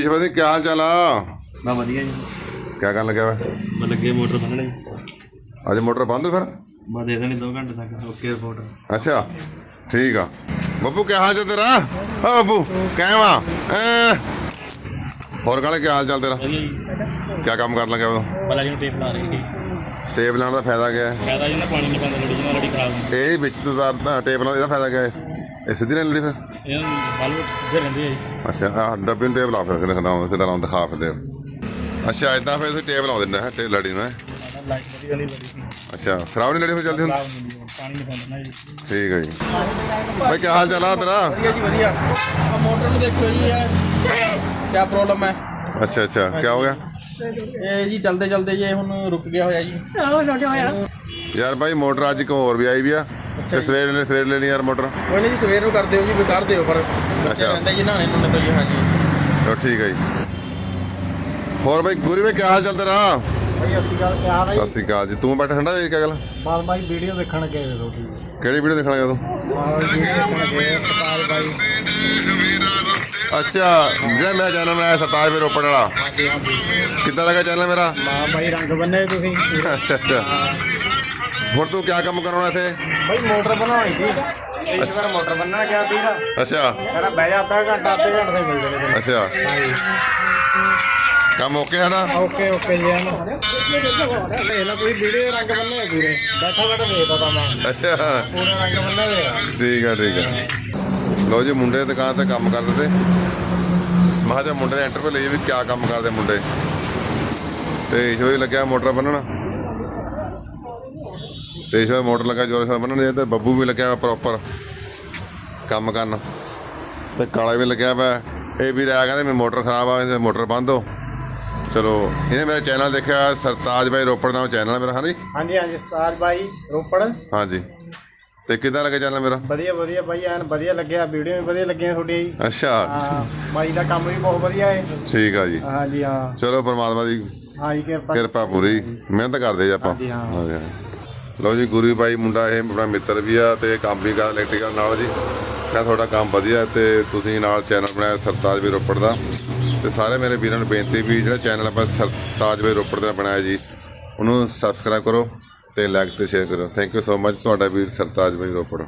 ਈਸ਼ਵਰ ਦੀ ਕੀ ਹਾਲ ਚਾਲ ਆ? ਬਾ ਵਧੀਆ ਜੀ। ਕਿਆ ਕਰਨ ਲੱਗਿਆ ਵਾ? ਮੈਂ ਲੱਗੇ ਮੋਟਰ ਬੰਨਣੇ ਅੱਜ ਮੋਟਰ ਬੰਦ ਫਿਰ? ਬਾ ਦੇ ਦੇਣੀ 2 ਘੰਟੇ ਤੱਕ ਓਕੇ ਰਿਪੋਰਟ। ਅੱਛਾ ਠੀਕ ਆ। ਬੱਬੂ ਕੀ ਹਾਲ ਚਾਲ ਤੇਰਾ? ਓ ਬੱਬੂ ਆ। ਐਂ। ਹੋਰ ਕਾਲੇ ਕੀ ਹਾਲ ਚਾਲ ਤੇਰਾ? ਜੀ। ਕਿਆ ਕੰਮ ਕਰਨ ਲੱਗਿਆ ਵਾ ਪਹਿਲਾਂ ਜੀ ਟੇਪ ਲਾ ਰਹੀ ਸੀ ਟੇਪ ਲਾਉਣ ਦਾ ਫਾਇਦਾ ਕਿਆ ਹੈ? ਫਾਇਦਾ ਜੀ ਨਾ ਪਾਣੀ ਨਹੀਂ ਪੈਂਦਾ ਲੜੀ ਜਨਾ ਲੜੀ ਖਰਾਬ ਹੁੰਦੀ। ਇਹ ਵਿੱਚ ਤੋਂ ਤਾਂ ਟੇਪ ਦਾ ਇਹਦਾ ਫਾਇਦਾ ਕਿਆ ਹੈ? ਇਹ ਸਿੱਧੀ ਨਹੀਂ ਲੜੀ ਫਿਰ? ਇਹ ਬਲਬ ਫਿਰ ਰਹਿੰਦੇ ਆ ਜੀ। ਅੱਛਾ ਆ ਡੱਬੇ ਨੂੰ ਟੇਪ ਲਾ ਫਿਰ ਕਿਦਾਂ ਕਿਦਾਂ ਲਾਉਂ ਦਿਖਾ ਫਿਰ ਦੇ ਅੱਛਾ ਇਦਾਂ ਫਿਰ ਤੁਸੀਂ ਟੇਪ ਲਾ ਦਿੰਦੇ ਹੈ ਟੇਪ ਲੜੀ ਨੂੰ ਹੈਂ? ਲਾਈਟ ਵਧੀਆ ਵਾਲੀ ਲੜੀ ਸੀ। ਅੱਛਾ ਖਰਾਬ ਨਹੀਂ ਲੜੀ ਫਿਰ ਜਲਦੀ ਹੁਣ? ਖਰਾਬ ਹੁੰਦੀ ਹੈ ਪਾਣੀ ਨਹੀਂ ਪੈਂਦਾ ਨਾ ਜੀ। ਠੀਕ ਹੈ ਜੀ। ਭਾਈ ਕੀ ਹਾਲ ਚਾਲ ਆ ਤੇਰਾ? ਵਧੀਆ ਜੀ ਵਧੀਆ। ਆ ਮੋਟਰ ਨੂੰ ਦੇਖੋ ਜੀ ਇਹ। ਕੀ ਪ੍ਰੋਬਲਮ ਹੈ? ਅੱਛਾ ਅੱਛਾ। ਕੀ ਹੋ ਗਿਆ? ਇਹ ਜੀ ਚਲਦੇ ਚਲਦੇ ਜੇ ਹੁਣ ਰੁਕ ਗਿਆ ਹੋਇਆ ਜੀ। ਯਾਰ ਭਾਈ ਮੋਟਰ ਅੱਜ ਇੱਕ ਹੋਰ ਵੀ ਆਈ ਵੀ ਆ। ਤੇ ਸਵੇਰ ਲੈ ਸਵੇਰ ਲੈਣੀ ਯਾਰ ਮੋਟਰ। ਕੋਈ ਨਹੀਂ ਜੀ ਸਵੇਰ ਨੂੰ ਕਰ ਦਿਓ ਜੀ ਵੀ ਕਰ ਦਿਓ ਪਰ ਬੱਚੇ ਅੱਛਾ। ਰਹਿੰਦੇ ਜੀ ਨਹਾਣੇ ਨੂੰ ਤਾਂ ਜੀ ਹਾਂਜੀ। ਚਲੋ ਠੀਕ ਹੈ ਜੀ। ਹੋਰ ਭਾਈ ਗੁਰੀ ਭਾਈ ਕੀ ਹਾਲ ਚਾਲ ਤੇਰਾ? ਭਾਈ ਅਸੀਂ ਗੱਲ ਕਿਹਾ ਭਾਈ ਸਤਿ ਸ਼੍ਰੀ ਅਕਾਲ ਜੀ। ਤੂੰ ਬੈਠਾ ਠੰਡਾ ਜੀ ਕੀ ਗੱਲ ਬਾਲ ਬਾਈ ਵੀਡੀਓ ਦੇਖਣ ਗਏ ਵੇ ਰੋਟੀ ਕਿਹੜੀ ਵੀਡੀਓ ਦੇਖਣਾ ਗਿਆ ਤੂੰ? ਦੇਖਣ ਗਏ ਅੱਛਾ ਜਿਹੜਾ ਮੇਰਾ ਚੈਨਲ ਬਣਾਇਆ ਸਰਤਾਜ ਵੀ ਰੋਪੜ ਵਾਲਾ। ਕਿੱਦਾਂ ਲੱਗਾ ਚੈਨਲ ਮੇਰਾ? ਮਾਂ ਬਾਈ ਰੰਗ ਬੰਨੇ ਤੁਸੀਂ। ਅੱਛਾ ਅੱਛਾ। ਹੁਣ ਤੂੰ ਕੀ ਕੰਮ ਕਰਾਉਣਾ ਇੱਥੇ? ਭਾਈ ਮੋਟਰ ਬਣਾਉਣੀ ਸੀ। ਇਸ ਵਾਰ ਮੋਟਰ ਬੰਨਣ ਗਿਆ ਸੀਗਾ। ਅੱਛਾ। ਕਹਿੰਦਾ ਬਹਿ ਜਾ ਅੱਧਾ ਘੰਟਾ ਅੱਧੇ ਘੰਟੇ ਦੇ ਮਿਲ ਜਾਣੇ ਅੱਛਾ। ਕੰਮ ਓਕੇ ਸਾਡਾ ਓਕੇ ਓਕੇ ਜੀ ਐਨ ਇਹ ਨਾ ਤੁਸੀਂ ਵੀਡੀਓ ਰੰਗ ਬੰਨੇ ਹੋਏ ਪੂਰੇ। ਬੈਠਾ ਬੈਠਾ ਵੇਖਦਾ ਤਾਂ ਮੈਂ। ਅੱਛਾ। ਪੂਰੇ ਰੰਗ ਬੰਨੇ ਹੋਏ ਆ। ਠੀਕ ਆ ਠੀਕ ਆ। ਲੋ ਜੀ ਮੁੰਡੇ ਦੁਕਾਨ ਤੇ ਕੰਮ ਕਰਦੇ ਤੇ। ਮੈਂ ਕਿਹਾ ਚੱਲ ਮੁੰਡੇ ਦੇ ਇੰਟਰਵਿਊ ਲਈ ਵੀ ਕਿਆ ਕੰਮ ਕਰਦੇ ਮੁੰਡੇ? ਤੇ ਜੋ ਹੀ ਲੱਗਿਆ ਮੋਟਰ ਬੰਨਣ ਤੇ ਜੋ ਮੋਟਰ ਲੱਗਾ ਜੋਰ ਸ਼ੋਰ ਬੰਨਣ ਤੇ ਬੱਬੂ ਵੀ ਲੱਗਿਆ ਪ੍ਰੋਪਰ ਕੰਮ ਕਰਨ। ਤੇ ਕਾਲਾ ਵੀ ਲੱਗਿਆ ਵਾ। ਇਹ ਵੀ ਰਾਇਆ ਕਹਿੰਦੇ ਮੇਰੀ ਮੋਟਰ ਖਰਾਬ ਆ ਤੇ ਮੋਟਰ ਬੰਦ ਹੋ। ਚਲੋ ਇਹਨੇ ਮੇਰਾ ਚੈਨਲ ਦੇਖਿਆ ਸਰਤਾਜ ਬਾਈ ਰੋਪੜ ਨਾਮ ਚੈਨਲ ਹੈ ਮੇਰਾ ਹਾਂਜੀ? ਹਾਂਜੀ ਹਾਂਜੀ ਸਤਾਰ ਬਾਈ ਰੋਪੜ। ਹਾਂਜੀ। ਤੇ ਕਿੱਦਾਂ ਲੱਗਾ ਚੈਨਲ ਮੇਰਾ? ਵਧੀਆ ਵਧੀਆ ਬਾਈ ਐਨ ਵਧੀਆ ਲੱਗਿਆ ਵੀਡੀਓ ਵੀ ਵਧੀਆ ਲੱਗੀਆਂ ਤੁਹਾਡੀਆਂ ਜੀ ਅੱਛਾ ਬਾਈ ਦਾ ਕੰਮ ਵੀ ਬਹੁਤ ਵਧੀਆ ਹੈ ਠੀਕ ਆ ਜੀ। ਹਾਂਜੀ ਹਾਂ। ਚਲੋ ਪਰਮਾਤਮਾ ਦੀ ਹਾਂਜੀ ਕਿਰਪਾ। ਕਿਰਪਾ ਪੂਰੀ ਮਿਹਨਤ ਕਰਦੇ ਜੀ ਆਪਾਂ। ਹਾਂਜੀ, ਹਾਂ। ਲਓ ਜੀ ਗੁਰੂ ਭਾਈ ਮੁੰਡਾ ਇਹ ਆਪਣਾ ਮਿੱਤਰ ਵੀ ਆ ਤੇ ਕੰਮ ਵੀ ਕਰਦਾ ਇਲੈਕਟ੍ਰੀਕਲ ਨਾਲ ਜੀ। ਕਹਿੰਦਾ ਤੁਹਾਡਾ ਕੰਮ ਵਧੀਆ ਤੇ ਤੁਸੀਂ ਨਾਲ ਚੈਨਲ ਬਣਾਇਆ ਸਰਤਾਜ ਵੀ ਰੋਪੜ ਦਾ। ਤੇ ਸਾਰੇ ਮੇਰੇ ਵੀਰਾਂ ਨੂੰ ਬੇਨਤੀ ਵੀ ਜਿਹੜਾ ਚੈਨਲ ਆਪਾਂ ਸਰਤਾਜ ਵੀ ਰੋਪੜ ਦਾ ਬਣਾਇਆ ਜੀ, ਉਹਨੂੰ ਸਬਸਕ੍ਰਾਈਬ ਕਰੋ ਤੇ ਲਾਈਕ ਤੇ ਸ਼ੇਅਰ ਕਰੋ। ਥੈਂਕ ਯੂ ਸੋ ਮਚ ਤੁਹਾਡਾ ਵੀਰ ਸਰਤਾਜ ਵੀ ਰੋਪੜ।